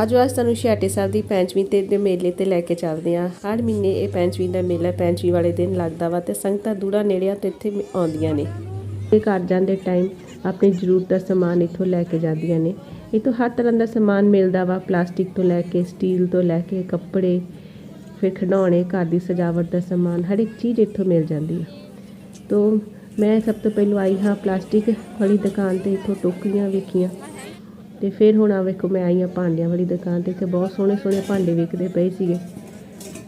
ਅੱਜ ਅੱਜ ਤੁਹਾਨੂੰ ਛਿਆਟੇ ਸਾਹਿਬ ਦੀ ਪੈਂਚਵੀਂ ਤੇ ਦੇ ਮੇਲੇ ਤੇ ਲੈ ਕੇ ਚੱਲਦੇ ਆ ਹਰ ਮਹੀਨੇ ਇਹ ਪੰਚਵੀਂ ਦਾ ਮੇਲਾ ਪੈਂਚਵੀਂ ਵਾਲੇ ਦਿਨ ਲੱਗਦਾ ਵਾ ਤੇ ਸੰਗਤਾਂ ਦੂੜਾ ਨੇੜਿਆਂ ਤੇ ਇੱਥੇ ਆਉਂਦੀਆਂ ਨੇ। ਤੇ ਘਰ ਜਾਂਦੇ ਟਾਈਮ ਆਪਣੀ ਜ਼ਰੂਰਤ ਦਾ ਸਮਾਨ ਇੱਥੋਂ ਲੈ ਕੇ ਜਾਂਦੀਆਂ ਨੇ। ਇੱਥੋਂ ਹਰ ਤਰ੍ਹਾਂ ਦਾ ਸਮਾਨ ਮਿਲਦਾ ਵਾ, ਪਲਾਸਟਿਕ ਤੋਂ ਲੈ ਕੇ ਸਟੀਲ ਤੋਂ ਲੈ ਕੇ, ਕੱਪੜੇ, ਫਿਰ ਖਿਡੌਣੇ, ਘਰ ਦੀ ਸਜਾਵਟ ਦਾ ਸਮਾਨ, ਹਰ ਇੱਕ ਚੀਜ਼ ਇੱਥੋਂ ਮਿਲ ਜਾਂਦੀ ਹੈ ਤੋ ਮੈਂ ਸਭ ਤੋਂ ਪਹਿਲਾਂ ਆਈ ਹਾਂ ਪਲਾਸਟਿਕ ਵਾਲੀ ਦੁਕਾਨ ਤੇ ਇੱਥੋਂ ਟੋਕਰੀਆਂ ਵੇਖੀਆਂ। ਤੇ ਫਿਰ ਹੁਣ ਆ ਵੇਖੋ, ਮੈਂ ਆਈ ਹਾਂ ਭਾਂਡਿਆਂ ਵਾਲੀ ਦੁਕਾਨ ਤੇ ਤੇ ਬਹੁਤ ਸੋਹਣੇ ਸੋਹਣੇ ਭਾਂਡੇ ਵਿਕਦੇ ਪਏ ਸੀਗੇ।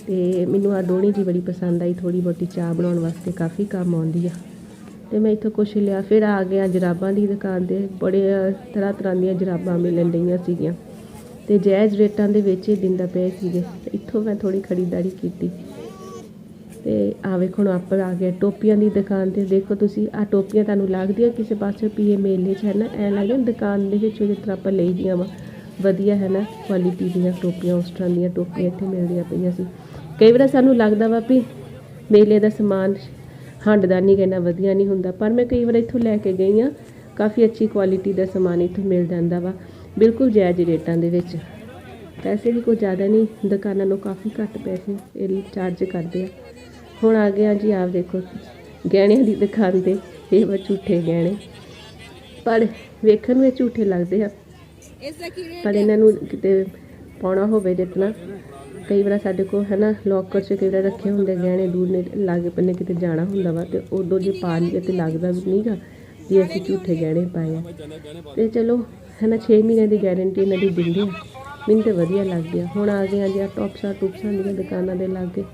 ਤੇ ਮੈਨੂੰ ਆ ਦੋਣੀ ਜੀ ਬੜੀ ਪਸੰਦ ਆਈ ਥੋੜੀ ਬਹੁਤੀ ਚਾਹ ਬਣਾਉਣ ਵਾਸਤੇ, ਕਾਫੀ ਕੰਮ ਆਉਂਦੀ ਆ। ਤੇ ਮੈਂ ਇੱਥੋਂ ਕੁਛ ਲਿਆ, ਫਿਰ ਆ ਗਿਆ ਜਰਾਬਾਂ ਦੀ ਦੁਕਾਨ ਤੇ, ਬੜੇ ਤਰ੍ਹਾਂ ਤਰ੍ਹਾਂ ਦੀਆਂ ਜਰਾਬਾਂ ਮਿਲਣ ਡਈਆਂ ਸੀਗੀਆਂ। ਤੇ ਜਾਇਜ਼ ਰੇਟਾਂ ਦੇ ਵਿੱਚ ਇਹ ਦਿੰਦਾ ਪਏ ਸੀਗੇ ਇੱਥੋਂ ਮੈਂ ਥੋੜੀ ਖਰੀਦਦਾਰੀ ਕੀਤੀ। ਤੇ ਆ ਵੇਖੋ ਹੁਣ ਆਪਾਂ ਆ ਗਿਆ ਟੋਪੀਆਂ ਦੀ ਦੁਕਾਨ ਤੇ। ਦੇਖੋ ਤੁਸੀਂ, ਆ ਟੋਪੀਆਂ ਤੁਹਾਨੂੰ ਲੱਗਦੀਆਂ ਕਿਸੇ ਪਾਸੇ ਵੀ, ਇਹ ਮੇਲੇ 'ਚ ਹੈ ਨਾ, ਐ ਲੱਗਦਾ ਦੁਕਾਨ ਦੇ ਵਿੱਚ ਜਿਸ ਤਰ੍ਹਾਂ ਆਪਾਂ ਲਈ ਦੀਆਂ ਵਾ। ਵਧੀਆ ਹੈ ਨਾ ਕੁਆਲਿਟੀ ਦੀਆਂ ਟੋਪੀਆਂ, ਉਸ ਤਰ੍ਹਾਂ ਦੀਆਂ ਟੋਪੀਆਂ ਇੱਥੇ ਮਿਲਦੀਆਂ ਪਈਆਂ ਸੀ। ਕਈ ਵਾਰ ਸਾਨੂੰ ਲੱਗਦਾ ਵਾ ਵੀ ਮੇਲੇ ਦਾ ਸਮਾਨ ਹੰਡਦਾਨੀ ਕਹਿੰਦਾ ਵਧੀਆ ਨਹੀਂ ਹੁੰਦਾ, ਪਰ ਮੈਂ ਕਈ ਵਾਰ ਇੱਥੋਂ ਲੈ ਕੇ ਗਈ ਆ ਕਾਫੀ ਅੱਛੀ ਕੁਆਲਿਟੀ ਦਾ ਸਮਾਨ ਇੱਥੋਂ ਮਿਲ ਜਾਂਦਾ ਵਾ, ਬਿਲਕੁਲ ਜਾਇਜ਼ ਰੇਟਾਂ ਦੇ ਵਿੱਚ। ਪੈਸੇ ਵੀ ਕੋਈ ਜ਼ਿਆਦਾ ਨਹੀਂ, ਦੁਕਾਨਾਂ ਨੂੰ ਕਾਫੀ ਘੱਟ ਪੈਸੇ ਇਹ ਚਾਰਜ ਕਰਦੇ ਆ। ਹੁਣ ਆ ਗਿਆ ਜੀ ਆਪ ਦੇਖੋ ਗਹਿਣਿਆਂ ਦੀ ਦੁਕਾਨ ਤੇ ਇਹ ਵਾ ਝੂਠੇ ਗਹਿਣੇ। ਪਰ ਵੇਖਣ ਨੂੰ ਇਹ ਝੂਠੇ ਲੱਗਦੇ ਆ। ਪਰ ਇਹਨਾਂ ਨੂੰ ਕਿਤੇ ਪਾਉਣਾ ਹੋਵੇ ਜਿਤਨਾ ਕਈ ਵਾਰ ਸਾਡੇ ਕੋਲ ਹੈ ਨਾ ਲੋਕਰ 'ਚ ਕਈ ਵਾਰ ਰੱਖੇ ਹੁੰਦੇ ਗਹਿਣੇ ਦੂਰ ਨੇ ਲਾਗੇ ਬੰਨੇ ਕਿਤੇ ਜਾਣਾ ਹੁੰਦਾ ਵਾ ਤੇ ਉਦੋਂ ਜੇ ਪਾ ਲਈਏ ਤੇ ਲੱਗਦਾ ਵੀ ਨਹੀਂਗਾ ਵੀ ਅਸੀਂ ਝੂਠੇ ਗਹਿਣੇ ਪਾਏ ਆ। ਤੇ ਚਲੋ ਹੈ ਨਾ 6 ਮਹੀਨਿਆਂ ਦੀ ਗਾਰੰਟੀ ਇਹਨਾਂ ਦੀ ਦਿੰਦੇ ਆ। ਮੈਨੂੰ ਤੇ ਵਧੀਆ ਲੱਗਦੀ ਆ। ਹੁਣ ਆ ਗਏ ਆ ਜੀ ਆ ਟੌਪਸਾਂ ਟੂਪਸਾਂ ਦੀਆਂ ਦੁਕਾਨਾਂ ਦੇ ਲਾਗੇ।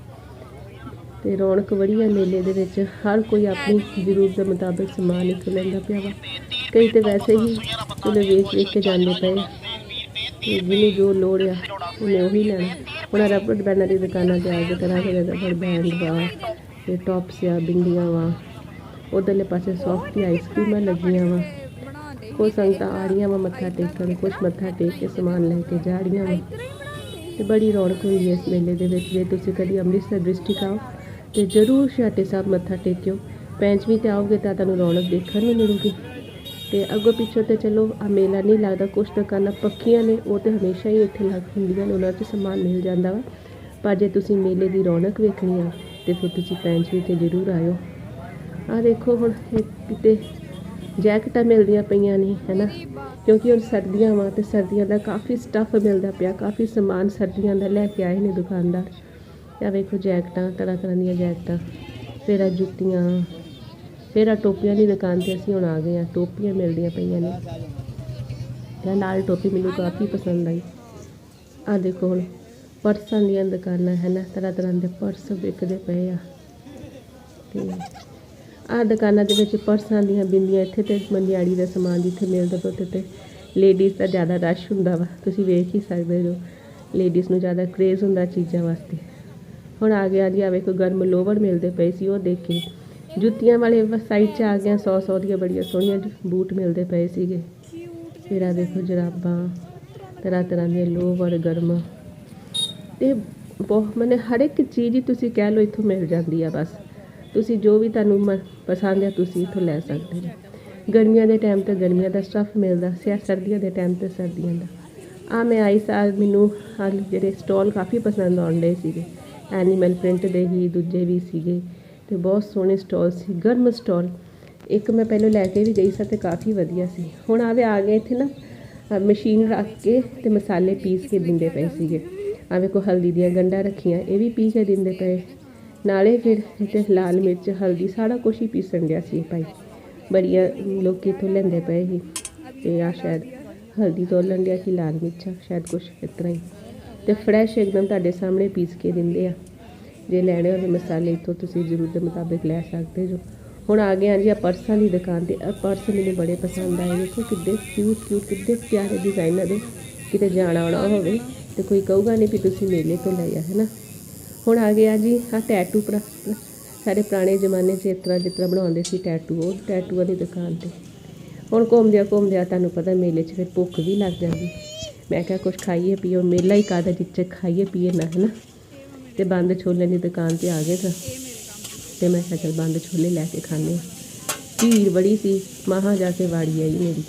ਤੇ ਰੌਣਕ ਬੜੀ ਆ ਮੇਲੇ ਦੇ ਵਿੱਚ ਹਰ ਕੋਈ ਆਪਣੀ ਜ਼ਰੂਰਤ ਦੇ ਮੁਤਾਬਿਕ ਸਮਾਨ ਇੱਥੋਂ ਲੈਂਦਾ ਪਿਆ ਵਾ। ਕਈ ਤੇ ਵੈਸੇ ਹੀ ਚਲੋ ਵੇਚ ਵੇਚ ਕੇ ਜਾਂਦੇ ਪਏ ਜਿਹਨੂੰ ਜੋ ਲੋੜ ਆ, ਉਹਨੇ ਉਹੀ ਲੈਣਾ। ਹੁਣ ਰਬੜ ਬੈਂਡਾਂ ਦੀ ਦੁਕਾਨਾਂ ਤੇ ਆ ਕੇ ਤਰ੍ਹਾਂ ਦੇ ਰਬੜ ਬੈਂਡ ਵਾ, ਤੇ ਟੌਪਸ ਆ, ਬਿੰਦੀਆਂ ਵਾ। ਉਧਰਲੇ ਪਾਸੇ ਸੌਫਟ ਆਈਸਕ੍ਰੀਮਾਂ ਲੱਗੀਆਂ ਵਾ। ਕੋਈ ਸੰਗਤਾਂ ਆ ਰਹੀਆਂ ਵਾ ਮੱਥਾ ਟੇਕਣ ਕੁਝ ਮੱਥਾ ਟੇਕ ਕੇ ਸਮਾਨ ਲੈ ਕੇ ਜਾ ਰਹੀਆਂ ਵਾ। ਤੇ ਬੜੀ ਰੌਣਕ ਹੁੰਦੀ ਹੈ ਇਸ ਮੇਲੇ ਦੇ ਵਿੱਚ। ਜੇ ਤੁਸੀਂ ਕਦੀ ਅੰਮ੍ਰਿਤਸਰ ਡਿਸਟ੍ਰਿਕਟ ਆਓ ਤੇ ਜ਼ਰੂਰ ਛਾਟੇ ਸਾਹਿਬ ਮੱਥਾ ਟੇਕਿਓ। ਪੈਂਚਵੀਂ ਤੇ ਆਓਗੇ ਤਾਂ ਤੁਹਾਨੂੰ ਰੌਣਕ ਦੇਖਣ ਨੂੰ ਮਿਲੂਗੀ। ਤੇ ਅੱਗੋਂ ਪਿੱਛੋਂ ਤੇ ਚਲੋ, ਆ ਮੇਲਾ ਨਹੀਂ ਲੱਗਦਾ, ਕੁਛ ਦੁਕਾਨਾਂ ਪੱਕੀਆਂ ਨੇ, ਉਹ ਤੇ ਹਮੇਸ਼ਾ ਹੀ ਇੱਥੇ ਲੱਗ ਹੁੰਦੀਆਂ ਨੇ, ਉਹਨਾਂ 'ਚ ਸਮਾਨ ਮਿਲ ਜਾਂਦਾ ਵਾ। ਪਰ ਜੇ ਤੁਸੀਂ ਮੇਲੇ ਦੀ ਰੌਣਕ ਵੇਖਣੀ ਆ, ਤੇ ਫਿਰ ਤੁਸੀਂ ਪੈਂਚਵੀਂ ਤੇ ਜ਼ਰੂਰ ਆਇਓ। ਆ ਦੇਖੋ ਹੁਣ ਕਿਤੇ ਜੈਕਟਾਂ ਮਿਲਦੀਆਂ ਪਈਆਂ ਨੇ, ਹੈਨਾ? ਕਿਉਂਕਿ ਹੁਣ ਸਰਦੀਆਂ ਵਾ, ਤੇ ਸਰਦੀਆਂ ਦਾ ਕਾਫੀ ਸਟੱਫ ਮਿਲਦਾ ਪਿਆ, ਕਾਫੀ ਸਮਾਨ ਸਰਦੀਆਂ ਦਾ ਲੈ ਕੇ ਆਏ ਨੇ ਦੁਕਾਨਦਾਰ। ਆ ਵੇਖੋ ਜੈਕਟਾਂ, ਤਰ੍ਹਾਂ ਤਰ੍ਹਾਂ ਦੀਆਂ ਜੈਕਟਾਂ, ਫਿਰ ਆ ਜੁੱਤੀਆਂ, ਫਿਰ ਆ ਟੋਪੀਆਂ ਦੀ ਦੁਕਾਨ ਤੇ ਅਸੀਂ ਹੁਣ ਆ ਗਏ ਆ, ਟੋਪੀਆਂ ਮਿਲਦੀਆਂ ਪਈਆਂ ਨੇ। ਤੇ ਨਾਲ ਟੋਪੀ ਮੈਨੂੰ ਕਾਫੀ ਪਸੰਦ ਆਈ। ਆ ਦੇਖੋ ਹੁਣ, ਪਰਸਾਂ ਦੀਆਂ ਦੁਕਾਨਾਂ ਹੈ ਨਾ, ਤਰ੍ਹਾਂ ਤਰ੍ਹਾਂ ਦੇ ਪਰਸ ਵਿਕਦੇ ਪਏ ਆ। ਤੇ ਆ ਦੁਕਾਨਾਂ ਦੇ ਵਿੱਚ ਪਰਸਾਂ ਦੀਆਂ ਬਿੰਦੀਆਂ ਇੱਥੇ ਤੇ ਮੰਦਿਆੜੀ ਦਾ ਸਮਾਨ ਜਿੱਥੇ ਮਿਲਦਾ ਵਾ, ਉੱਥੇ ਤੇ ਲੇਡੀਜ਼ ਦਾ ਜ਼ਿਆਦਾ ਰਸ਼ ਹੁੰਦਾ ਵਾ। ਤੁਸੀਂ ਵੇਖ ਹੀ ਸਕਦੇ ਹੋ ਲੇਡੀਜ਼ ਨੂੰ ਜ਼ਿਆਦਾ ਕਰੇਜ਼ ਹੁੰਦਾ ਚੀਜ਼ਾਂ ਵਾਸਤੇ। ਹੁਣ ਆ ਗਿਆ ਜੀ, ਆ ਵੇਖੋ, ਗਰਮ ਲੋਵਰ ਮਿਲਦੇ ਪਏ ਸੀ, ਉਹ ਦੇਖੇ। ਜੁੱਤੀਆਂ ਵਾਲੇ ਸਾਈਡ 'ਚ ਆ ਗਿਆ 100 100 ਦੀਆਂ ਬੜੀਆਂ ਸੋਹਣੀਆਂ ਬੂਟ ਮਿਲਦੇ ਪਏ ਸੀਗੇ। ਫਿਰ ਆ ਦੇਖੋ ਜਰਾਬਾਂ, ਤਰ੍ਹਾਂ ਤਰ੍ਹਾਂ ਦੀਆਂ ਲੋਵਰ, ਗਰਮ। ਤੇ ਬਹੁਤ ਮਨੇ ਹਰ ਇੱਕ ਚੀਜ਼ ਹੀ ਤੁਸੀਂ ਕਹਿ ਲਓ, ਇੱਥੋਂ ਮਿਲ ਜਾਂਦੀ ਆ ਬਸ। ਤੁਸੀਂ ਜੋ ਵੀ ਤੁਹਾਨੂੰ ਮ- ਪਸੰਦ ਆ, ਤੁਸੀਂ ਇੱਥੋਂ ਲੈ ਸਕਦੇ ਹੋ। ਗਰਮੀਆਂ ਦੇ ਟਾਈਮ ਤੇ ਗਰਮੀਆਂ ਦਾ ਸਟੱਫ ਮਿਲਦਾ, ਸਿਆ ਸਰਦੀਆਂ ਦੇ ਟਾਈਮ ਤੇ ਸਰਦੀਆਂ ਦਾ। ਆ ਮੈਂ ਆਈ ਸਾਲ ਮੈਨੂੰ ਹਾਲ ਜਿਹੜੇ ਸਟਾਲ ਕਾਫੀ ਪਸੰਦ ਆਉਂਦੇ ਸੀਗੇ। ਐਨੀਮਲ ਪ੍ਰਿੰਟ ਦੇ ਹੀ ਦੂਜੇ ਵੀ ਸੀਗੇ ਤੇ ਬਹੁਤ ਸੋਹਣੇ ਸਟਾਲ ਸੀ, ਗਰਮ ਸਟਾਲ। ਇੱਕ ਮੈਂ ਪਹਿਲਾਂ ਲੈ ਕੇ ਵੀ ਗਈ ਸੀ ਤੇ ਕਾਫੀ ਵਧੀਆ ਸੀ। ਹੁਣ ਆਵੇ ਆ ਗਏ ਇੱਥੇ ਨਾ ਮਸ਼ੀਨ ਰੱਖ ਕੇ ਤੇ ਮਸਾਲੇ ਪੀਸ ਕੇ ਦਿੰਦੇ ਪਏ ਸੀਗੇ। ਆ ਵੇਖੋ ਹਲਦੀ ਦੀਆਂ ਗੰਢਾਂ ਰੱਖੀਆਂ, ਇਹ ਵੀ ਪੀ ਕੇ ਦਿੰਦੇ ਪਏ। ਨਾਲੇ ਫਿਰ ਇੱਥੇ ਲਾਲ ਮਿਰਚ, ਹਲਦੀ ਸਾਰਾ ਕੁਝ ਹੀ ਪੀਸਣ ਗਿਆ ਸੀ ਭਾਈ। ਬੜੀਆਂ ਲੋਕ ਇੱਥੋਂ ਲੈਂਦੇ ਪਏ ਸੀ। ਤੇ ਆ ਸ਼ਾਇਦ ਹਲਦੀ ਤੋਲਣ ਲੰਡਿਆ ਕਿ ਲਾਲ ਮਿਰਚਾਂ, ਸ਼ਾਇਦ ਕੁਝ ਇਸ ਤਰ੍ਹਾਂ ਹੀ। ਤੇ ਫਰੈਸ਼ ਇੱਕਦਮ ਤੁਹਾਡੇ ਸਾਹਮਣੇ ਪੀਸ ਕੇ ਦਿੰਦੇ ਆ। ਜੇ ਲੈਣੇ ਹੋਵੇ ਮਸਾਲੇ ਇੱਥੋਂ ਤੁਸੀਂ ਜ਼ਰੂਰਤ ਦੇ ਮੁਤਾਬਿਕ ਲੈ ਸਕਦੇ ਜੋ। ਹੁਣ ਆ ਗਏ ਹਾਂ ਜੀ ਆ ਪਰਸਾਂ ਦੀ ਦੁਕਾਨ ਤੇ। ਆ ਪਰਸ ਮੈਨੂੰ ਬੜੇ ਪਸੰਦ ਆਏ। ਦੇਖੋ ਕਿੱਡੇ ਕਿਊਟ ਕਿਊਟ ਕਿੱਡੇ ਪਿਆਰੇ ਡਿਜ਼ਾਈਨਰ ਦੇ। ਕਿਤੇ ਜਾਣਾ ਆਉਣਾ ਹੋਵੇ ਤੇ ਕੋਈ ਕਹੂਗਾ ਨਹੀਂ ਵੀ ਤੁਸੀਂ ਮੇਲੇ ਤੋਂ ਲਏ ਆ, ਹੈਨਾ? ਹੁਣ ਆ ਗਿਆ ਜੀ ਆ ਟੈਟੂ ਪਰ, ਸਾਡੇ ਪੁਰਾਣੇ ਜ਼ਮਾਨੇ 'ਚ ਇਸ ਤਰ੍ਹਾਂ ਜਿਸ ਤਰ੍ਹਾਂ ਬਣਾਉਂਦੇ ਸੀ ਟੈਟੂ ਉਹ ਟੈਟੂਆਂ ਦੀ ਦੁਕਾਨ ਤੇ। ਹੁਣ ਘੁੰਮਦਿਆਂ ਘੁੰਮਦਿਆਂ ਤੁਹਾਨੂੰ ਪਤਾ ਮੇਲੇ 'ਚ ਫਿਰ ਭੁੱਖ ਵੀ ਲੱਗ ਜਾਂਦੀ। ਮੈਂ ਕਿਹਾ ਕੁਝ ਖਾਈਏ ਪੀਓ ਮੇਲਾ ਹੀ ਕਾਦਾ ਜਿੱਥੇ ਖਾਈਏ, ਪੀਏ ਨਾ ਹੈ ਨਾ ਤੇ ਬੰਦ ਛੋਲੇ ਦੀ ਦੁਕਾਨ ਤੇ ਆ ਗਏ ਤਾਂ ਤੇ ਮੈਂ ਕਿਹਾ ਚਲ ਬੰਦ ਛੋਲੇ ਲੈ ਕੇ ਖਾਣੇ ਆ ਭੀੜ ਬੜੀ ਸੀ, ਮਹਾਂ ਜਾ ਕੇ ਵਾੜੀ ਆਈ ਮੇਰੀ।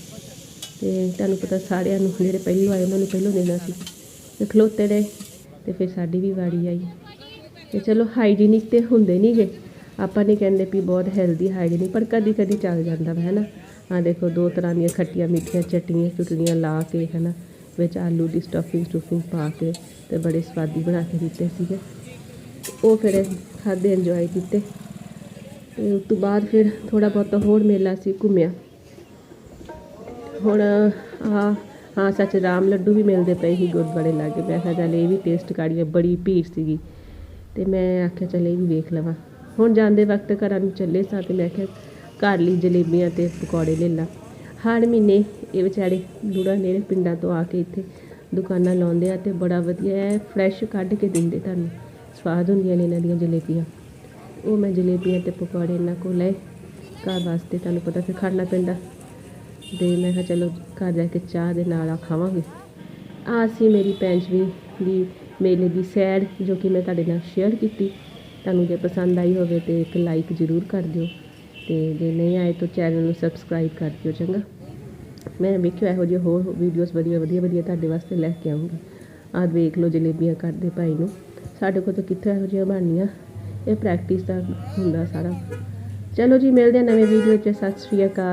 ਤੇ ਤੁਹਾਨੂੰ ਪਤਾ ਸਾਰਿਆਂ ਨੂੰ, ਜਿਹੜੇ ਪਹਿਲੋਂ ਆਏ ਉਹਨਾਂ ਨੂੰ ਪਹਿਲੋਂ ਦੇਣਾ ਸੀ। ਤੇ ਖਲੋਤੇ ਨੇ ਤੇ ਫਿਰ ਸਾਡੀ ਵੀ ਵਾੜੀ ਆਈ। ਤੇ ਚਲੋ ਹਾਈਜੀਨਿਕ ਤੇ ਹੁੰਦੇ ਨਹੀਂ ਗੇ। ਆਪਾਂ ਨਹੀਂ ਕਹਿੰਦੇ ਵੀ ਬਹੁਤ ਹੈਲਦੀ ਹਾਈਜੀਨਿਕ, ਪਰ ਕਦੀ ਕਦੀ ਚੱਲ ਜਾਂਦਾ ਵਾ ਹੈ ਨਾ ਆ ਦੇਖੋ ਦੋ ਤਰ੍ਹਾਂ ਦੀਆਂ ਖੱਟੀਆਂ ਮਿੱਠੀਆਂ ਚਟਨੀਆਂ ਚੁਟਨੀਆਂ ਲਾ ਕੇ ਹੈ ਨਾ ਵਿੱਚ ਆਲੂ ਦੀ ਸਟਫਿੰਗ ਸਟੂਫਿੰਗ ਪਾ ਕੇ ਤੇ ਬੜੇ ਸਵਾਦੀ ਬਣਾ ਕੇ ਦਿੱਤੇ ਸੀਗੇ। ਉਹ ਫਿਰ ਖਾਦੇ ਇੰਜੋਏ ਕੀਤੇ। ਤੇ ਉਸ ਤੋਂ ਬਾਅਦ ਫਿਰ ਥੋੜਾ ਬਹੁਤ ਹੋਰ ਮੇਲਾ ਸੀ, ਘੁੰਮਿਆ। ਹੁਣ ਆ ਹਾਂ ਸੱਚ ਰਾਮ ਲੱਡੂ ਵੀ ਮਿਲਦੇ ਪਏ ਸੀ ਗੁਰਦੁਆਰੇ ਲਾਗੇ। ਮੈਂ ਕਿਹਾ ਚੱਲ ਇਹ ਵੀ ਟੇਸਟ ਕਾੜੀਏ ਬੜੀ ਭੀੜ ਸੀਗੀ। ਤੇ ਮੈਂ ਆਖਿਆ ਚੱਲ ਇਹ ਵੀ ਵੇਖ ਲਵਾਂ। ਹੁਣ ਜਾਂਦੇ ਵਕਤ ਘਰਾਂ ਨੂੰ ਚੱਲੇ ਸਾਂ ਤੇ ਮੈਂ ਕਿਹਾ ਘਰ ਲਈ ਜਲੇਬੀਆਂ ਤੇ ਪਕੌੜੇ ਲੈ ਲਾ। ਹਰ ਮਹੀਨੇ ਇਹ ਵਿਚਾਰੇ ਦੂੜਾ ਨੇੜੇ ਪਿੰਡਾਂ ਤੋਂ ਆ ਕੇ ਇੱਥੇ ਦੁਕਾਨਾਂ ਲਾਉਂਦੇ ਆ ਅਤੇ ਬੜਾ ਵਧੀਆ ਹੈ ਫਰੈਸ਼ ਕੱਢ ਕੇ ਦਿੰਦੇ ਤੁਹਾਨੂੰ। ਸਵਾਦ ਹੁੰਦੀਆਂ ਨੇ ਇਹਨਾਂ ਦੀਆਂ ਜਲੇਬੀਆਂ। ਉਹ ਮੈਂ ਜਲੇਬੀਆਂ ਅਤੇ ਪਕੌੜੇ ਇਹਨਾਂ ਕੋਲ ਲਏ। ਘਰ ਵਾਸਤੇ ਤੁਹਾਨੂੰ ਪਤਾ ਫਿਰ ਖਾਣਾ ਪੈਂਦਾ। ਅਤੇ ਮੈਂ ਕਿਹਾ ਚਲੋ ਘਰ ਜਾ ਕੇ ਚਾਹ ਦੇ ਨਾਲ ਆ ਖਾਵਾਂਗੇ। ਆ ਸੀ ਮੇਰੀ ਪੈਂਚਵੀ ਦੀ ਮੇਲੇ ਦੀ ਸੈਰ ਜੋ ਕਿ ਮੈਂ ਤੁਹਾਡੇ ਨਾਲ ਸ਼ੇਅਰ ਕੀਤੀ। ਤੁਹਾਨੂੰ ਜੇ ਪਸੰਦ ਆਈ ਹੋਵੇ ਤੇ ਇੱਕ ਲਾਈਕ ਜ਼ਰੂਰ ਕਰ ਦਿਓ। ਤੇ ਜੇ ਨਹੀਂ ਆਏ ਤਾਂ ਚੈਨਲ ਨੂੰ ਸਬਸਕ੍ਰਾਈਬ ਕਰ ਦਿਓ, ਚੰਗਾ? ਮੈਂ ਵੇਖਿਓ ਇਹੋ ਜਿਹੇ ਹੋਰ ਵੀਡੀਓਜ਼ ਵਧੀਆ ਵਧੀਆ ਵਧੀਆ ਤੁਹਾਡੇ ਵਾਸਤੇ ਲੈ ਕੇ ਆਉਂਗੀ। ਆਹ ਵੇਖ ਲਓ ਜਲੇਬੀਆਂ ਕਰਦੇ ਭਾਈ ਨੂੰ। ਸਾਡੇ ਕੋਲ ਤਾਂ ਕਿੱਥੇ ਇਹੋ ਜਿਹੀਆਂ ਬਣਨੀਆਂ? ਇਹ ਪ੍ਰੈਕਟਿਸ ਦਾ ਹੁੰਦਾ ਸਾਰਾ। ਚਲੋ ਜੀ, ਮਿਲਦੇ ਆ ਨਵੇਂ ਵੀਡੀਓ 'ਚ ਸਤਿ ਸ਼੍ਰੀ ਅਕਾਲ।